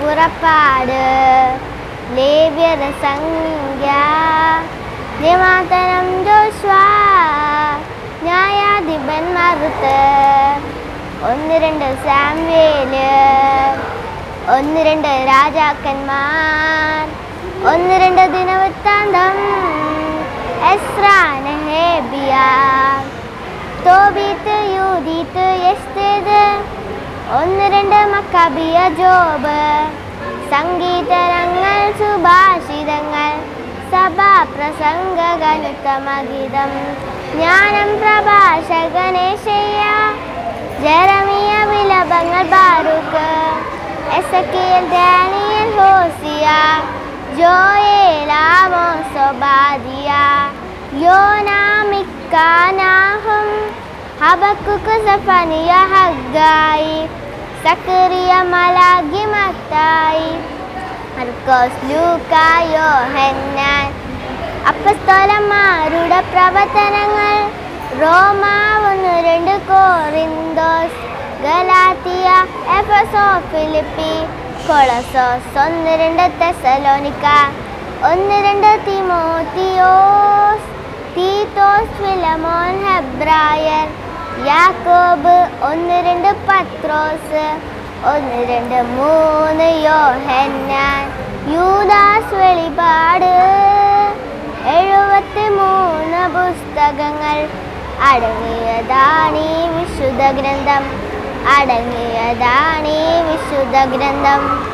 പുറപ്പാട്. ലേവ്യര സംഖ്യ. നിമാതനം ജോഷ്വ. ന്യായാധിപന്മാർത്ത് ഒന്ന് രണ്ട് സാംവേൽ ഒന്ന് രണ്ട് രാജാക്കന്മാർ. ഒന്ന് രണ്ട് ദിനവൃത്താന്തം. എസ്ര നെഹേബിയ തോബീത്ത് യൂദീത്ത് എസ്തേത് ഒന്ന് രണ്ട് മക്കാബിയ ജോബ്. സംഗീതരങ്ങൾ സുഭാഷിതങ്ങൾ സഭാ പ്രസംഗ ഗണിതമഗീതം ജ്ഞാനം പ്രഭാഷകനേശയ്യ ജെറമിയ വിലപങ്ങൾ ബാറുക്ക് എസക്കിയൽ ഡാനിയൽ ഹോസിയ. ജോയേ ലാമോ Obadiah യോനാമിക്കാനാഹും. Habakkuk Zephaniah Haggai. Zechariah Malachi Mathai. മർക്കോസ് Luca, യോഹന്നാൻ അപ്പസ്തോലന്മാരുടെ പ്രവർത്തനങ്ങൾ. റോമ ഒന്ന് രണ്ട് കോറിന്തോസ്. ഗലാത്തിയ എഫസോ ഫിലിപ്പി. കൊളസോസ് ഒന്ന് രണ്ട് തെസലോനിക്ക ഒന്ന് രണ്ട് തിമോത്തിയോസ്. തീത്തോസ് ഫിലമോൻ ഹെബ്രായർ. യാക്കോബ് ഒന്ന് രണ്ട് പത്രോസ് ഒന്ന് രണ്ട് മൂന്ന് യോഹന്നാൻ. യൂദാസ് വെളിപാട്. എഴുപത്തി മൂന്ന് പുസ്തകങ്ങൾ. അടങ്ങിയതാണ് വിശുദ്ധ ഗ്രന്ഥം. അടങ്ങിയതാണ് വിശുദ്ധ ഗ്രന്ഥം.